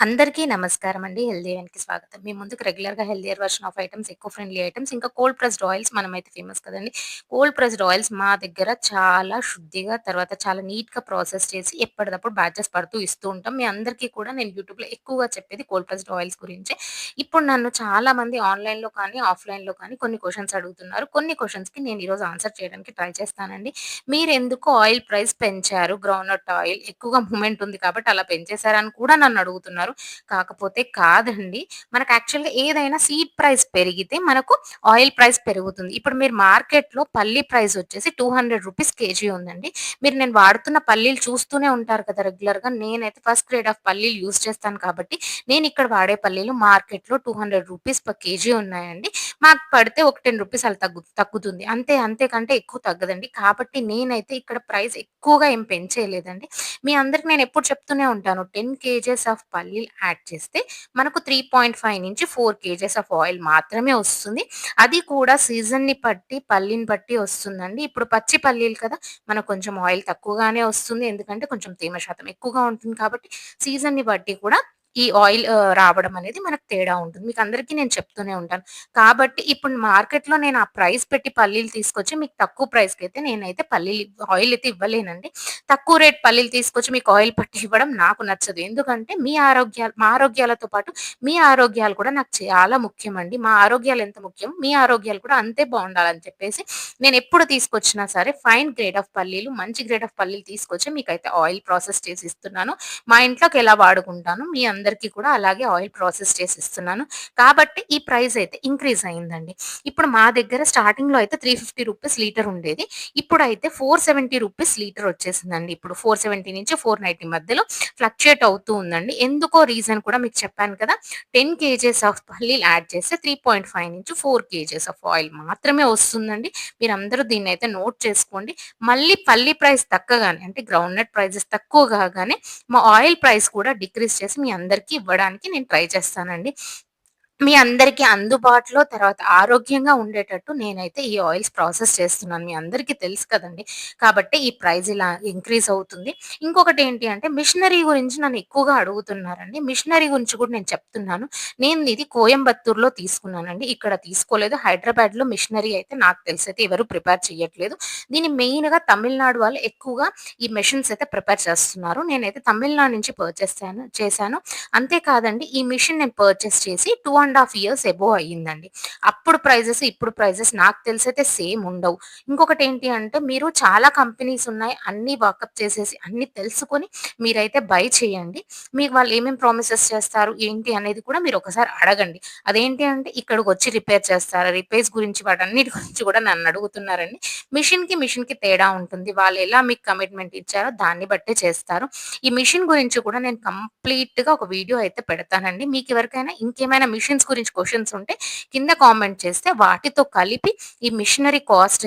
అందరికీ నమస్కారం అండి. హెల్తీ వెన్‌కి స్వాగతం. మీ ముందుకు రెగ్యులర్‌గా హెల్తీయర్ వర్షన్ ఆఫ్ ఐటమ్స్ ఎక్కువ ఫ్రెండ్లీ ఐటమ్స్ ఇంకా కోల్డ్ ప్రెస్డ్ ఆయిల్స్ మనమైతే ఫేమస్ కదండీ. కోల్డ్ ప్రెస్డ్ ఆయిల్స్ మా దగ్గర చాలా శుద్ధిగా, తర్వాత చాలా నీట్‌గా ప్రాసెస్ చేసి ఎప్పటిదప్పుడు బ్యాచెస్ పడుతూ ఇస్తూ ఉంటాం. మీ అందరికీ కూడా నేను యూట్యూబ్‌లో ఎక్కువగా చెప్పేది కోల్డ్ ప్రెస్డ్ ఆయిల్స్ గురించి ఇప్పుడు నన్ను చాలామంది ఆన్‌లైన్‌లో కానీ, ఆఫ్‌లైన్‌లో కానీ కొన్ని క్వశ్చన్స్ అడుగుతున్నారు. కొన్ని క్వశ్చన్స్కి నేను ఈరోజు ఆన్సర్ చేయడానికి ట్రై చేస్తానండి. మీరు ఎందుకు ఆయిల్ ప్రైస్ పెంచారు? గ్రౌండ్‌నట్ ఆయిల్ ఎక్కువగా మూమెంట్ ఉంది కాబట్టి అలా పెంచేశారని కూడా నన్ను అడుగుతున్నారు. కాకపోతే కాదండి. మనకు యాక్చువల్‌గా ఏదైనా సీడ్ ప్రైస్ పెరిగితే మనకు ఆయిల్ ప్రైస్ పెరుగుతుంది. ఇప్పుడు మీరు మార్కెట్‌లో పల్లి ప్రైస్ వచ్చేసి టూ హండ్రెడ్ రూపీస్ కేజీ ఉందండి. మీరు నేను వాడుతున్న పల్లీలు చూస్తూనే ఉంటారు కదా రెగ్యులర్‌గా. నేనైతే ఫస్ట్ గ్రేడ్ ఆఫ్ పల్లీలు యూజ్ చేస్తాను కాబట్టి, నేను ఇక్కడ వాడే పల్లీలు మార్కెట్‌లో two hundred rupees per KG ఉన్నాయండి. మాకు పడితే ఒక టెన్ రూపీస్ అలా తగ్గు తగ్గుతుంది. అంతే అంతేకంటే ఎక్కువ తగ్గదండి. కాబట్టి నేనైతే ఇక్కడ ప్రైస్ ఎక్కువగా ఏం పెంచేయలేదండి. మీ అందరికి నేను ఎప్పుడు చెప్తూనే ఉంటాను. 10 కేజెస్ ఆఫ్ పల్లీలు యాడ్ చేస్తే మనకు 3.5-4 కేజెస్ ఆఫ్ ఆయిల్ మాత్రమే వస్తుంది. అది కూడా సీజన్‌ని బట్టి, పల్లీని బట్టి వస్తుందండి. ఇప్పుడు పచ్చి పల్లీలు కదా! మనకు కొంచెం ఆయిల్ తక్కువగానే వస్తుంది. ఎందుకంటే కొంచెం తేమ శాతం ఎక్కువగా ఉంటుంది కాబట్టి సీజన్‌ని బట్టి కూడా ఈ ఆయిల్ రావడం అనేది మనకు తేడా ఉంటుంది. మీకు అందరికీ నేను చెప్తూనే ఉంటాను. కాబట్టి ఇప్పుడు మార్కెట్‌లో నేను ఆ ప్రైస్ పెట్టి పల్లీలు తీసుకొచ్చి మీకు తక్కువ ప్రైస్కి అయితే నేనైతే పల్లీలు ఆయిల్ అయితే ఇవ్వలేనండి. తక్కువ రేట్ పల్లీలు తీసుకొచ్చి మీకు ఆయిల్ పట్టి ఇవ్వడం నాకు నచ్చదు. ఎందుకంటే మీ ఆరోగ్యాలు మా ఆరోగ్యాలతో పాటు మీ ఆరోగ్యాలు కూడా నాకు చాలా ముఖ్యం అండి మా ఆరోగ్యాలు ఎంత ముఖ్యం, మీ ఆరోగ్యాలు కూడా అంతే బాగుండాలని చెప్పేసి నేను ఎప్పుడు తీసుకొచ్చినా సరే ఫైన్ గ్రేడ్ ఆఫ్ పల్లీలు, మంచి గ్రేడ్ ఆఫ్ పల్లీలు తీసుకొచ్చి మీకైతే ఆయిల్ ప్రాసెస్ చేసి ఇస్తున్నాను. మా ఇంట్లోకి ఎలా వాడుకుంటాను మీ అందరికీ కూడా అలాగే ఆయిల్ ప్రాసెస్ చేసి ఇస్తున్నాను. కాబట్టి ఈ ప్రైస్ అయితే ఇంక్రీజ్ అయిందండి. ఇప్పుడు మా దగ్గర స్టార్టింగ్‌లో అయితే త్రీ ఫిఫ్టీ రూపీస్ లీటర్ ఉండేది. ఇప్పుడైతే రూ. 470 లీటర్ వచ్చేసిందండి. ఇప్పుడు 470-490 మధ్యలో ఫ్లక్చుయేట్ అవుతూ ఉందండి. ఎందుకో రీజన్ కూడా మీకు చెప్పాను కదా! 10 కేజెస్ ఆఫ్ పల్లీలు యాడ్ చేస్తే 3.5-4 కేజెస్ ఆఫ్ ఆయిల్ మాత్రమే వస్తుందండి. మీరందరూ అయితే నోట్ చేసుకోండి. మళ్ళీ పల్లి ప్రైస్ తగ్గగానే అంటే గ్రౌండ్ నట్ ప్రైజెస్ తక్కువ కాగానే మా ఆయిల్ ప్రైస్ కూడా డిక్రీస్ చేసి మీ అందరికీ ఇవ్వడానికి నేను ట్రై చేస్తానండి. మీ అందరికీ అందుబాటులో తర్వాత ఆరోగ్యంగా ఉండేటట్టు నేనైతే ఈ ఆయిల్స్ ప్రాసెస్ చేస్తున్నాను. మీ అందరికీ తెలుసు కదండి కాబట్టి ఈ ప్రైస్ ఇలా ఇంక్రీజ్ అవుతుంది. ఇంకొకటి ఏంటి అంటే మిషనరీ గురించి నన్ను ఎక్కువగా అడుగుతున్నారండి. మిషనరీ గురించి కూడా నేను చెప్తున్నాను. నేను ఇది కోయంబత్తూర్‌లో తీసుకున్నానండి. ఇక్కడ తీసుకోలేదు. హైదరాబాద్‌లో మిషనరీ అయితే నాకు తెలిసి అయితే ఎవరు ప్రిపేర్ చేయట్లేదు. దీన్ని మెయిన్‌గా తమిళనాడు వాళ్ళు ఎక్కువగా ఈ మెషిన్స్ అయితే ప్రిపేర్ చేస్తున్నారు. నేనైతే తమిళనాడు నుంచి పర్చేస్ చేశాను అంతేకాదండి అంతే కాదండి ఈ మిషన్ నేను పర్చేస్ చేసి two and half years above అయ్యిందండి. అప్పుడు ప్రైజెస్, ఇప్పుడు ప్రైజెస్ నాకు తెలిసైతే సేమ్ ఉండవు. ఇంకొకటి ఏంటి అంటే మీరు చాలా కంపెనీస్ ఉన్నాయి. అన్ని వాకప్ చేసేసి అన్ని తెలుసుకొని మీరైతే బై చేయండి. మీకు వాళ్ళు ఏమేమి ప్రామిసెస్ చేస్తారు, ఏంటి అనేది కూడా మీరు ఒకసారి అడగండి. అదేంటి అంటే ఇక్కడికి వచ్చి రిపేర్ చేస్తారు రిపేర్స్ గురించి వాటన్నిటి గురించి కూడా నన్ను అడుగుతున్నారండి. మిషన్‌కి, మిషన్‌కి తేడా ఉంటుంది. వాళ్ళు ఎలా మీకు కమిట్మెంట్ ఇచ్చారో దాన్ని బట్టే చేస్తారు. ఈ మిషన్ గురించి కూడా నేను కంప్లీట్‌గా ఒక వీడియో అయితే పెడతానండి. మీకు ఎవరికైనా ఇంకేమైనా మిషన్స్ గురించి క్వశ్చన్స్ ఉంటే కింద కామెంట్ చేస్తే వాటితో కలిపి ఈ మిషనరీ కాస్ట్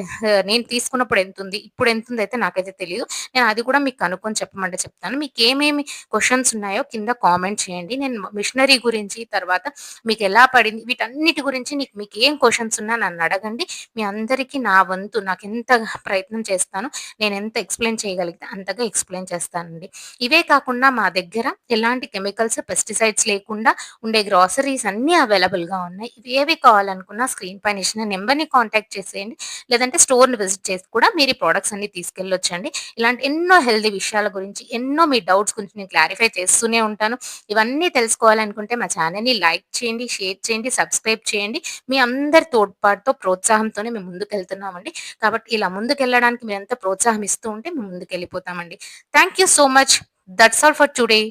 నేను తీసుకున్నప్పుడు ఎంతుంది? ఇప్పుడు ఎంతుందో అయితే నాకైతే తెలియదు నేను అది కూడా మీకు కనుక్కొని చెప్పమంటే చెప్తాను. మీకు ఏమేమి క్వశ్చన్స్ ఉన్నాయో కింద కామెంట్ చేయండి. నేను మిషనరీ గురించి, తర్వాత మీకు ఎలా పడింది వీటన్నిటి గురించి నీకు మీకు ఏం క్వశ్చన్స్ ఉన్నా నన్ను అడగండి మీ అందరికీ నా వంతు నాకు ఎంత ప్రయత్నం చేస్తాను నేను ఎంత ఎక్స్‌ప్లెయిన్ చేయగలిగితే అంతగా ఎక్స్‌ప్లెయిన్ చేస్తానండి. ఇవే కాకుండా మా దగ్గర ఎలాంటి కెమికల్స్, పెస్టిసైడ్స్ లేకుండా ఉండే గ్రాసరీస్ అన్నీ అవైలబుల్‌గా ఉన్నాయి. ఏవి కావాలనుకున్నా స్క్రీన్ పైన ఇచ్చిన నెంబర్ని కాంటాక్ట్ చేసేయండి. లేదంటే స్టోర్‌ని విజిట్ చేసి కూడా మీరు ఈ ప్రొడక్ట్స్ అన్ని తీసుకెళ్ళొచ్చండి. ఇలాంటి ఎన్నో హెల్తీ విషయాల గురించి, ఎన్నో మీ డౌట్స్ గురించి నేను క్లారిఫై చేస్తూనే ఉంటాను. ఇవన్నీ తెలుసుకోవాలనుకుంటే మా ఛానల్ని లైక్ చేయండి, షేర్ చేయండి, సబ్స్క్రైబ్ చేయండి. మీ అందరి తోడ్పాటుతో, ప్రోత్సాహంతోనే మేము ముందుకెళ్తున్నామండి. కాబట్టి ఇలా ముందుకెళ్ళడానికి ఎంత ప్రోత్సాహం ఇస్తూ ఉంటే మేము ముందుకెళ్ళిపోతామండి. Thank you so much. That's all for today.